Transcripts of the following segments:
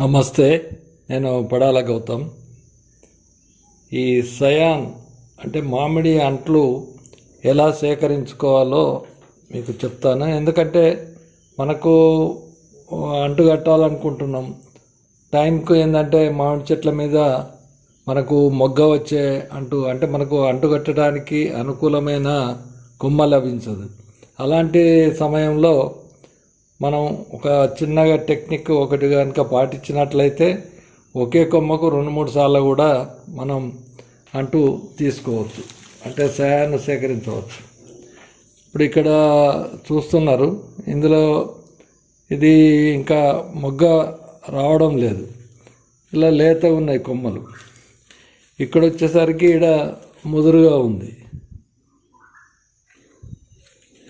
నమస్తే నేను పడాల గౌతమ్. ఈ సయాన్ అంటే మామిడి అంట్లు ఎలా సేకరించుకోవాలో మీకు చెప్తాను. ఎందుకంటే మనకు అంటు కట్టాలనుకుంటున్నాం. టైంకు ఏంటంటే మామిడి చెట్ల మీద మనకు మొగ్గ వచ్చే అంటు అంటే మనకు అంటు కట్టడానికి అనుకూలమైన కొమ్మ లభించదు. అలాంటి సమయంలో మనం ఒక చిన్నగా టెక్నిక్ ఒకటి కనుక పాటించినట్లయితే ఒకే కొమ్మకు రెండు మూడు సార్లు కూడా మనం అంటూ తీసుకోవచ్చు. అంటే సయాన్ని సేకరించవచ్చు. ఇప్పుడు ఇక్కడ చూస్తున్నారు. ఇందులో ఇది ఇంకా మొగ్గ రావడం లేదు. ఇలా లేత ఉన్నాయి కొమ్మలు. ఇక్కడ వచ్చేసరికి ఇక్కడ ముదురుగా ఉంది.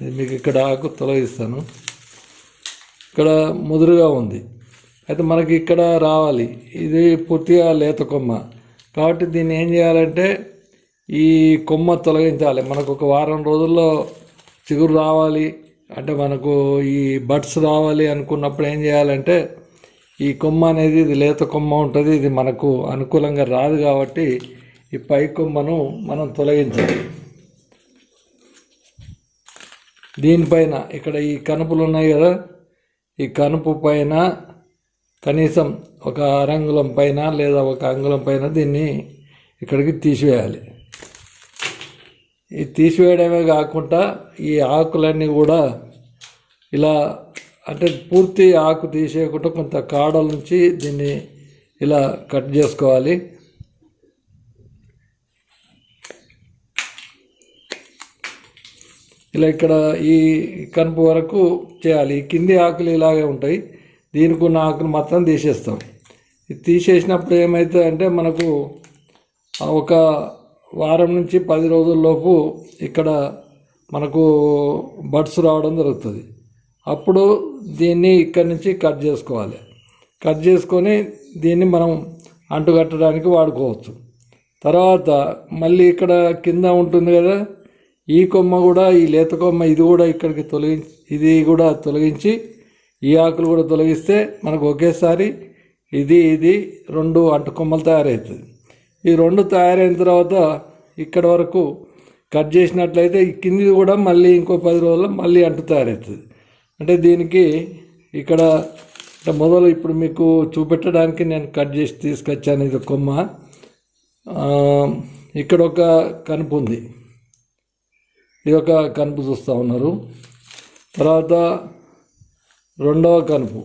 మీకు ఇక్కడ ఆకు తొలగిస్తాను. ఇక్కడ ముదురుగా ఉంది. అయితే మనకి ఇక్కడ రావాలి. ఇది పూర్తిగా లేత కొమ్మ. కాబట్టి దీన్ని ఏం చేయాలంటే ఈ కొమ్మ తొలగించాలి. మనకు ఒక వారం రోజుల్లో చిగురు రావాలి. అంటే మనకు ఈ బడ్స్ రావాలి అనుకున్నప్పుడు ఏం చేయాలంటే ఈ కొమ్మ అనేది ఇది లేత కొమ్మ ఉంటుంది. ఇది మనకు అనుకూలంగా రాదు కాబట్టి ఈ పై కొమ్మను మనం తొలగించాలి. దీనిపైన ఇక్కడ ఈ కనుపులు ఉన్నాయి కదా. ఈ కనుపు పైన కనీసం ఒక అరంగుళం పైన లేదా ఒక అంగుళం పైన దీన్ని ఇక్కడికి తీసివేయాలి. ఈ తీసివేయడమే కాకుండా ఈ ఆకులన్నీ కూడా ఇలా అంటే పూర్తి ఆకు తీసేయకుండా కొంత కాడల నుంచి దీన్ని ఇలా కట్ చేసుకోవాలి. ఇలా ఇక్కడ ఈ కనుపు వరకు చేయాలి. కింది ఆకులు ఇలాగే ఉంటాయి. దీనికి ఉన్న ఆకులు మాత్రం తీసేస్తాం. తీసేసినప్పుడు ఏమవుతుంది అంటే మనకు ఒక వారం నుంచి పది రోజుల్లోపు ఇక్కడ మనకు బడ్స్ రావడం జరుగుతుంది. అప్పుడు దీన్ని ఇక్కడి నుంచి కట్ చేసుకోవాలి. కట్ చేసుకొని దీన్ని మనం అంటుకట్టడానికి వాడుకోవచ్చు. తర్వాత మళ్ళీ ఇక్కడ కింద ఉంటుంది కదా ఈ కొమ్మ కూడా ఈ లేత కొమ్మ ఇది కూడా ఇక్కడికి తొలగించి ఇది కూడా తొలగించి ఈ ఆకులు కూడా తొలగిస్తే మనకు ఒకేసారి ఇది ఇది రెండు అంటు కొమ్మలు తయారవుతుంది. ఈ రెండు తయారైన తర్వాత ఇక్కడ వరకు కట్ చేసినట్లయితే ఈ కింది కూడా మళ్ళీ ఇంకో పది రోజుల్లో మళ్ళీ అంటు తయారవుతుంది. అంటే దీనికి ఇక్కడ అంటే మొదలు ఇప్పుడు మీకు చూపెట్టడానికి నేను కట్ చేసి తీసుకొచ్చాను ఇది కొమ్మ. ఇక్కడ ఒక కనుపు ఉంది. ఇది ఒక కనుపు చూస్తూ ఉన్నారు. తర్వాత రెండవ కనుపు.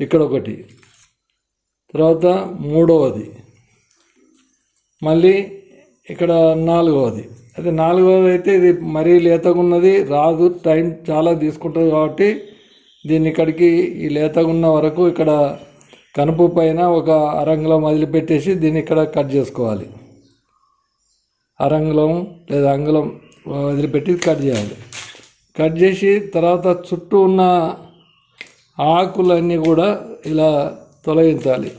ఇక్కడ ఒకటి. తర్వాత మూడవది. మళ్ళీ ఇక్కడ నాలుగవది. అయితే నాలుగవది అయితే ఇది మరీ లేతగా ఉన్నది రాదు టైం చాలా తీసుకుంటుంది కాబట్టి దీన్ని ఇక్కడికి ఈ లేతగా ఉన్న వరకు ఇక్కడ కనుపు పైన ఒక అరంగులో వదిలిపెట్టేసి దీన్ని ఇక్కడ కట్ చేసుకోవాలి. అరంగులం లేదా అంగుళం వదిలిపెట్టి కట్ చేయాలి. కట్ చేసి తర్వాత చుట్టూ ఉన్న ఆకులన్నీ కూడా ఇలా తొలగించాలి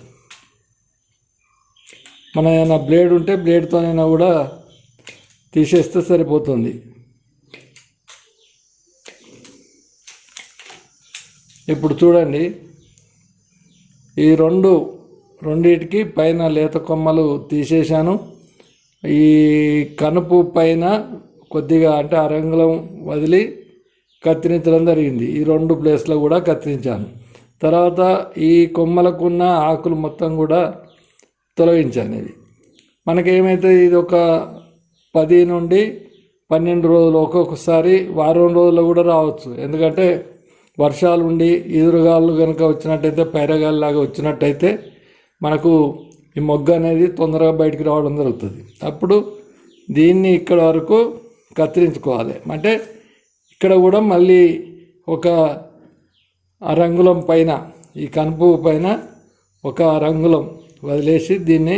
మన ఏమైనా బ్లేడ్ ఉంటే బ్లేడ్తోనైనా కూడా తీసేస్తే సరిపోతుంది. ఇప్పుడు చూడండి ఈ రెండు రెండిటికి పైన లేత కొమ్మలు తీసేశాను. ఈ కనుపు పైన కొద్దిగా అంటే అరంగులం వదిలి కత్తిరించడం జరిగింది. ఈ రెండు ప్లేస్లో కూడా కత్తిరించాను. తర్వాత ఈ కొమ్మలకున్న ఆకులు మొత్తం కూడా తొలగించాను ఇది మనకేమైతే ఇది ఒక పది నుండి పన్నెండు రోజులు ఒక్కొక్కసారి వారం రోజుల్లో కూడా రావచ్చు. ఎందుకంటే వర్షాలు ఉండి ఎదురుగాళ్ళు కనుక వచ్చినట్టయితే పైరగాలి లాగా వచ్చినట్టయితే మనకు ఈ మొగ్గ అనేది తొందరగా బయటికి రావడం జరుగుతుంది. అప్పుడు దీన్ని ఇక్కడ వరకు కత్తిరించుకోవాలి. అంటే ఇక్కడ కూడా మళ్ళీ ఒక రంగులం పైన ఈ కనుపు పైన ఒక రంగులం వదిలేసి దీన్ని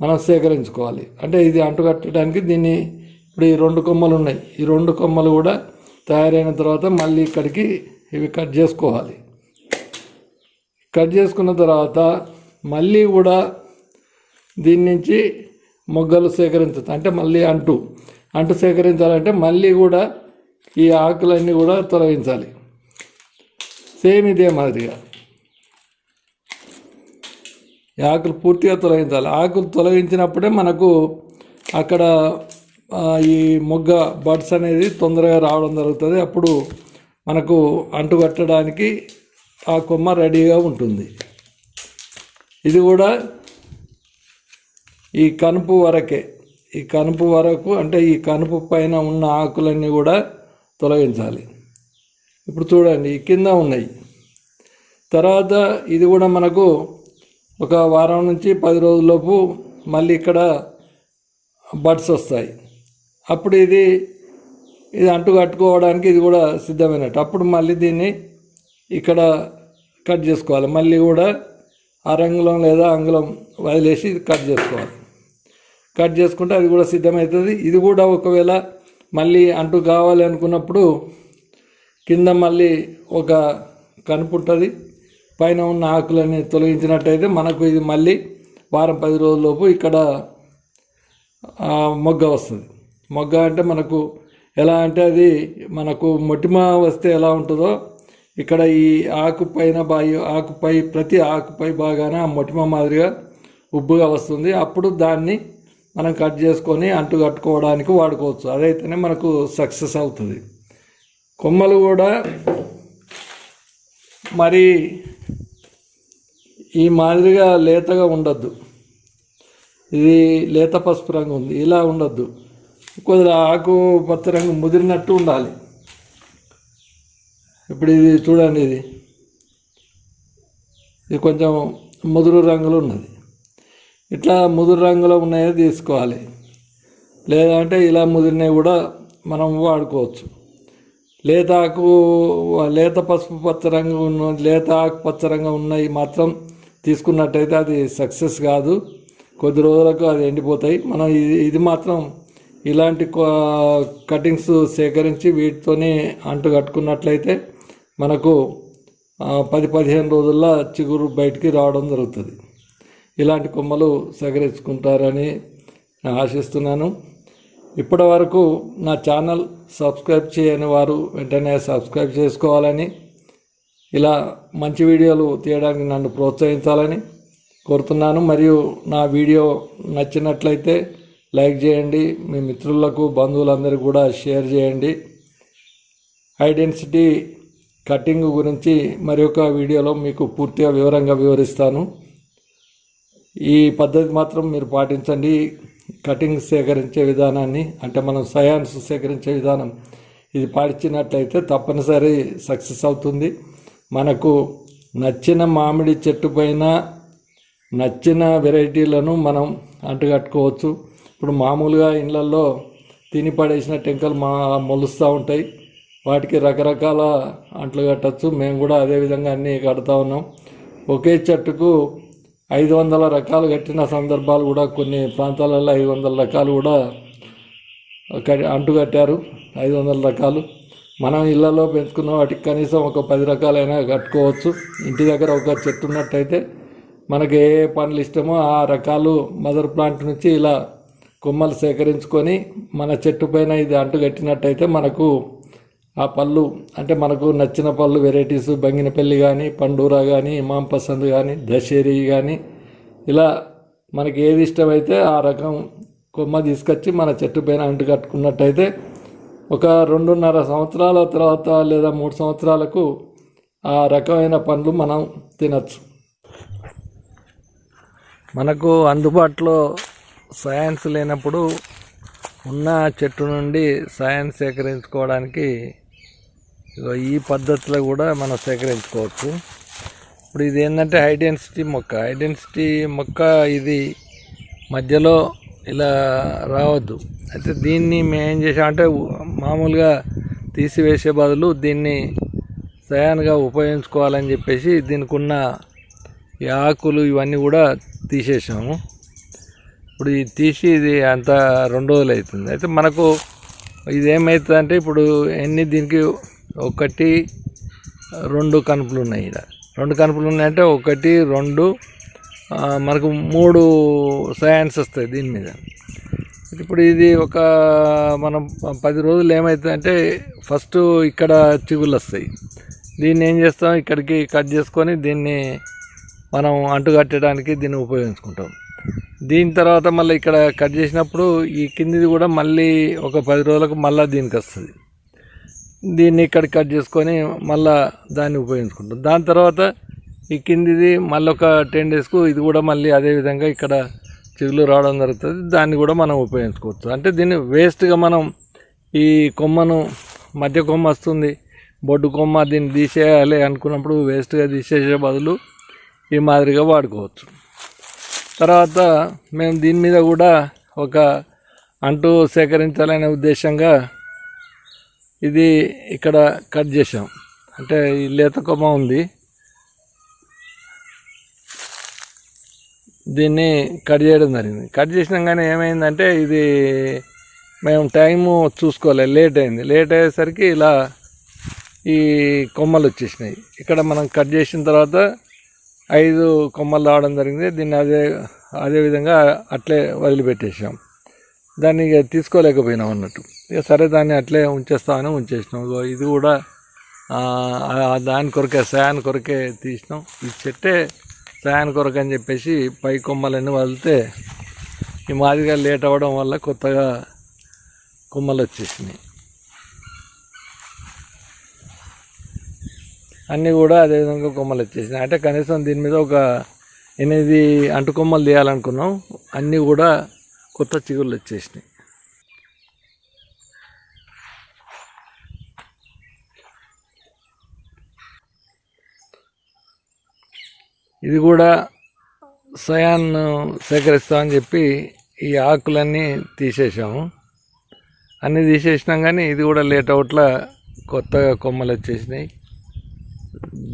మనం సేకరించుకోవాలి. అంటే ఇది అంటుకట్టడానికి దీన్ని ఇప్పుడు ఈ రెండు కొమ్మలు ఉన్నాయి. ఈ రెండు కొమ్మలు కూడా తయారైన తర్వాత మళ్ళీ ఇక్కడికి ఇవి కట్ చేసుకోవాలి. కట్ చేసుకున్న తర్వాత మళ్ళీ కూడా దీని నుంచి మొగ్గలు సేకరించచ్చు అంటే మళ్ళీ అంటు. అంటు సేకరించాలంటే మళ్ళీ కూడా ఈ ఆకులన్నీ కూడా తొలగించాలి. సేమ్ ఇదే మాదిరిగా. ఈ ఆకులు పూర్తిగా తొలగించాలి. ఆకులు తొలగించినప్పుడే మనకు అక్కడ ఈ మొగ్గ బడ్స్ అనేది తొందరగా రావడం జరుగుతుంది. అప్పుడు మనకు అంటుకట్టడానికి ఆ కొమ్మ రెడీగా ఉంటుంది. ఇది కూడా ఈ కనుపు వరకే. ఈ కనుపు వరకు అంటే ఈ కనుపు పైన ఉన్న ఆకులన్నీ కూడా తొలగించాలి. ఇప్పుడు చూడండి ఈ కింద ఉన్నాయి. తర్వాత ఇది కూడా మనకు ఒక వారం నుంచి పది రోజులలోపు మళ్ళీ ఇక్కడ బడ్స్ వస్తాయి. అప్పుడు ఇది ఇది అంటు కట్టుకోవడానికి ఇది కూడా సిద్ధమైనట్టు. అప్పుడు మళ్ళీ దీన్ని ఇక్కడ కట్ చేసుకోవాలి. మళ్ళీ కూడా అరంగులం లేదా అంగుళం వదిలేసి ఇది కట్ చేసుకోవాలి. కట్ చేసుకుంటే అది కూడా సిద్ధమవుతుంది. ఇది కూడా ఒకవేళ మళ్ళీ అంటూ కావాలి అనుకున్నప్పుడు కింద మళ్ళీ ఒక కనుపు ఉంటుంది. పైన ఉన్న ఆకులని తొలగించినట్టయితే మనకు ఇది మళ్ళీ వారం పది రోజులలోపు ఇక్కడ మొగ్గ వస్తుంది. మొగ్గ అంటే మనకు ఎలా అంటే అది మనకు మొటిమ వస్తే ఎలా ఉంటుందో ఇక్కడ ఈ ఆకు పైన బాయి ఆకుపై ప్రతి ఆకుపై బాగాన మొటిమ మాదిరిగా ఉబ్బుగా వస్తుంది. అప్పుడు దాన్ని మనం కట్ చేసుకొని అంటు కట్టుకోవడానికి వాడుకోవచ్చు. అదైతేనే మనకు సక్సెస్ అవుతుంది. కొమ్మలు కూడా మరి ఈ మాదిరిగా లేతగా ఉండద్దు. ఇది లేత పసుపు రంగు ఉంది. ఇలా ఉండద్దు. కొద్దిగా ఆకు పచ్చ రంగు ముదిరినట్టు ఉండాలి. ఇప్పుడు ఇది చూడండి ఇది. ఇది కొంచెం ముదురు రంగులో ఉన్నది. ఇట్లా ముదురు రంగులో ఉన్నాయో తీసుకోవాలి. లేదంటే ఇలా ముదిరినవి కూడా మనం వాడుకోవచ్చు. లేత ఆకు లేత పసుపు పచ్చ రంగు ఉన్న లేత ఆకు పచ్చ రంగు ఉన్నాయి మాత్రం తీసుకున్నట్టయితే అది సక్సెస్ కాదు. కొద్ది రోజులకు అది ఎండిపోతాయి. మనం ఇది ఇది మాత్రం ఇలాంటి కటింగ్స్ సేకరించి వీటితోనే అంటు కట్టుకున్నట్లయితే మనకు పది పదిహేను రోజుల్లో చిగురు బయటికి రావడం జరుగుతుంది. ఇలాంటి కొమ్మలు సేకరించుకుంటారని ఆశిస్తున్నాను. ఇప్పటి వరకు నా ఛానల్ సబ్స్క్రైబ్ చేయని వారు వెంటనే సబ్స్క్రైబ్ చేసుకోవాలని ఇలా మంచి వీడియోలు తీయడానికి నన్ను ప్రోత్సహించాలని కోరుతున్నాను. మరియు నా వీడియో నచ్చినట్లయితే లైక్ చేయండి మీ మిత్రులకు బంధువులందరికీ కూడా షేర్ చేయండి. ఐడెన్సిటీ కటింగ్ గురించి మరి ఒక వీడియోలో మీకు పూర్తిగా వివరంగా వివరిస్తాను. ఈ పద్ధతి మాత్రం మీరు పాటించండి. కటింగ్ సేకరించే విధానాన్ని అంటే మనం సయాన్స్ సేకరించే విధానం ఇది పాటించినట్లయితే తప్పనిసరి సక్సెస్ అవుతుంది. మనకు నచ్చిన మామిడి చెట్టు పైన నచ్చిన వెరైటీలను మనం అంటుకట్టుకోవచ్చు. ఇప్పుడు మామూలుగా ఇళ్ళల్లో తిని పడేసిన టెంకలు మా మొలుస్తూ ఉంటాయి. వాటికి రకరకాల అంట్లు కట్టచ్చు. మేము కూడా అదే విధంగా అన్నీ కడతా ఉన్నాం. ఒకే చెట్టుకు ఐదు వందల రకాలు కట్టిన సందర్భాలు కూడా కొన్ని ప్రాంతాలలో ఐదు వందల రకాలు కూడా క- అంటు కట్టారు. ఐదు వందల రకాలు. మనం ఇళ్ళలో పెంచుకున్న వాటికి కనీసం ఒక పది రకాలైనా కట్టుకోవచ్చు. ఇంటి దగ్గర ఒక చెట్టు ఉన్నట్టయితే మనకి ఏ ఏ పండ్లు ఇష్టమో ఆ రకాలు మదర్ ప్లాంట్ నుంచి ఇలా కొమ్మలు సేకరించుకొని మన చెట్టు పైన ఇది అంటు కట్టినట్టయితే మనకు ఆ పళ్ళు అంటే మనకు నచ్చిన పళ్ళు వెరైటీస్ బంగినపల్లి కానీ పండూరా కానీ ఇమాం పసంద్ కానీ దశేరి కానీ ఇలా మనకి ఏది ఇష్టమైతే ఆ రకం కొమ్మ తీసుకొచ్చి మన చెట్టు పైన అంటు కట్టుకున్నట్టయితే ఒక రెండున్నర సంవత్సరాల తర్వాత లేదా మూడు సంవత్సరాలకు ఆ రకమైన పండ్లు మనం తినచ్చు. మనకు అందుబాటులో సైన్స్ లేనప్పుడు ఉన్న చెట్టు నుండి సైన్స్ సేకరించుకోవడానికి ఇగో ఈ పద్ధతిలో కూడా మనం సేకరించుకోవచ్చు. ఇప్పుడు ఇది ఏంటంటే హై డెన్సిటీ మొక్క. హై డెన్సిటీ మొక్క ఇది మధ్యలో ఇలా రావద్దు. అయితే దీన్ని మేము ఏం చేసామంటే మామూలుగా తీసివేసే బదులు దీన్ని సయాన్గా ఉపయోగించుకోవాలని చెప్పేసి దీనికి ఉన్న ఈ ఆకులు ఇవన్నీ కూడా తీసేసాము. ఇప్పుడు ఇది తీసి ఇది అంత రెండు రోజులు అవుతుంది. అయితే మనకు ఇది ఏమవుతుందంటే ఇప్పుడు ఎన్ని దీనికి ఒకటి రెండు కనుపులు ఉన్నాయి ఇక్కడ రెండు కనుపులు ఉన్నాయంటే ఒకటి రెండు మనకు మూడు సయాన్స్ వస్తాయి దీని మీద. ఇప్పుడు ఇది ఒక మనం పది రోజులు ఏమవుతుందంటే ఫస్ట్ ఇక్కడ చిగుళ్ళు వస్తాయి. దీన్ని ఏం చేస్తాం? ఇక్కడికి కట్ చేసుకొని దీన్ని మనం అంటు కట్టడానికి దీన్ని ఉపయోగించుకుంటాం. దీని తర్వాత మళ్ళీ ఇక్కడ కట్ చేసినప్పుడు ఈ కిందిది కూడా మళ్ళీ ఒక పది రోజులకు మళ్ళీ దీనికి వస్తుంది. దీన్ని ఇక్కడ కట్ చేసుకొని మళ్ళా దాన్ని ఉపయోగించుకుంటాం. దాని తర్వాత ఈ కిందిది మళ్ళీ ఒక టెన్ డేస్కు ఇది కూడా మళ్ళీ అదే విధంగా ఇక్కడ చిగులు రావడం జరుగుతుంది. దాన్ని కూడా మనం ఉపయోగించుకోవచ్చు. అంటే దీన్ని వేస్ట్గా మనం ఈ కొమ్మను మధ్య కొమ్మ వస్తుంది బొడ్డు కొమ్మ దీన్ని తీసేయాలి అనుకున్నప్పుడు వేస్ట్గా తీసేసే బదులు ఈ మాదిరిగా వాడుకోవచ్చు. తర్వాత మేము దీని మీద కూడా ఒక అంటు సేకరించాలనే ఉద్దేశంగా ఇది ఇక్కడ కట్ చేసాం అంటే ఈ లేత కొమ్మ ఉంది. దీన్ని కట్ చేయడం జరిగింది. కట్ చేసినాం కానీ ఏమైందంటే ఇది మేము టైము చూసుకోలేదు లేట్ అయింది. లేట్ అయ్యేసరికి ఇలా ఈ కొమ్మలు వచ్చేసినాయి. ఇక్కడ మనం కట్ చేసిన తర్వాత ఐదు కొమ్మలు రావడం జరిగింది. దీన్ని అదే అదే విధంగా అట్లే వదిలిపెట్టేసాం దాన్ని ఇక తీసుకోలేకపోయినాం అన్నట్టు. ఇక సరే దాన్ని అట్లే ఉంచేస్తామని ఉంచేసినాం. ఇది కూడా దాని కొరకే సయాన్ కొరకే తీసినాం. ఈ చెట్టే సయాన్ కొరకు అని చెప్పేసి పై కొమ్మలన్నీ వదిలితే ఈ మాదిరిగా లేట్ అవ్వడం వల్ల కొత్తగా కొమ్మలు వచ్చేసినాయి. అన్నీ కూడా అదే విధంగా కొమ్మలు వచ్చేసినాయి. అంటే కనీసం దీని మీద ఒక ఎనిమిది అంటు కొమ్మలు తీయాలనుకున్నాం. అన్నీ కూడా కొత్త చిగుళ్ళు వచ్చేసినాయి. ఇది కూడా సయాన్ సేకరిస్తామని చెప్పి ఈ ఆకులన్నీ తీసేసాము. అన్నీ తీసేసినాం కానీ ఇది కూడా లేట్ అవుట్లా కొత్తగా కొమ్మలు వచ్చేసినాయి.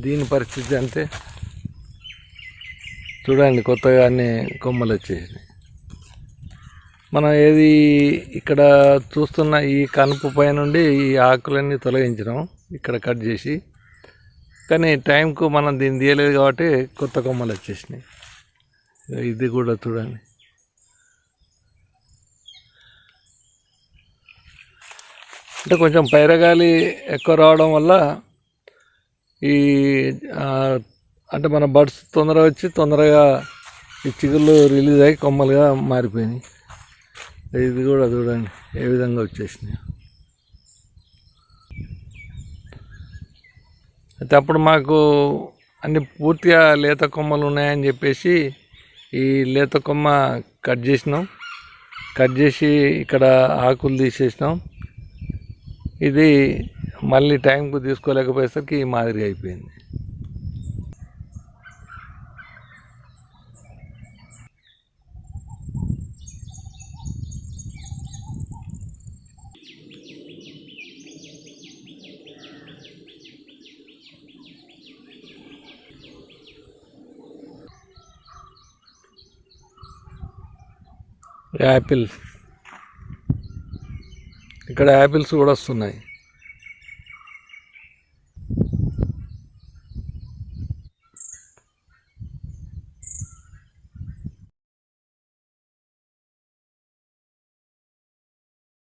దీని పరిస్థితి అంతే. చూడండి కొత్తగా అన్ని కొమ్మలు వచ్చేసినాయి. మనం ఏది ఇక్కడ చూస్తున్న ఈ కనుపు పై నుండి ఈ ఆకులన్నీ తొలగించడం ఇక్కడ కట్ చేసి కానీ టైంకు మనం దీన్ని తీయలేదు కాబట్టి కొత్త కొమ్మలు వచ్చేసినాయి. ఇది కూడా చూడండి. అంటే కొంచెం పైరగాలి ఎక్కువ రావడం వల్ల ఈ అంటే మన బడ్స్ తొందరగా వచ్చి తొందరగా ఈ చిగుళ్ళు రిలీజ్ అయ్యి కొమ్మలుగా మారిపోయినాయి. ఇది కూడా చూడండి ఏ విధంగా వచ్చేసినాయి. అయితే అప్పుడు మాకు అన్ని పూర్తిగా లేత కొమ్మలు ఉన్నాయని చెప్పేసి ఈ లేత కొమ్మ కట్ చేసినాం. కట్ చేసి ఇక్కడ ఆకులు తీసేసినాం. ఇది మళ్ళీ టైంకు తీసుకోలేకపోయేసరికి ఈ మాదిరి అయిపోయింది. యాపిల్. ఇక్కడ యాపిల్స్ కూడా వస్తున్నాయి.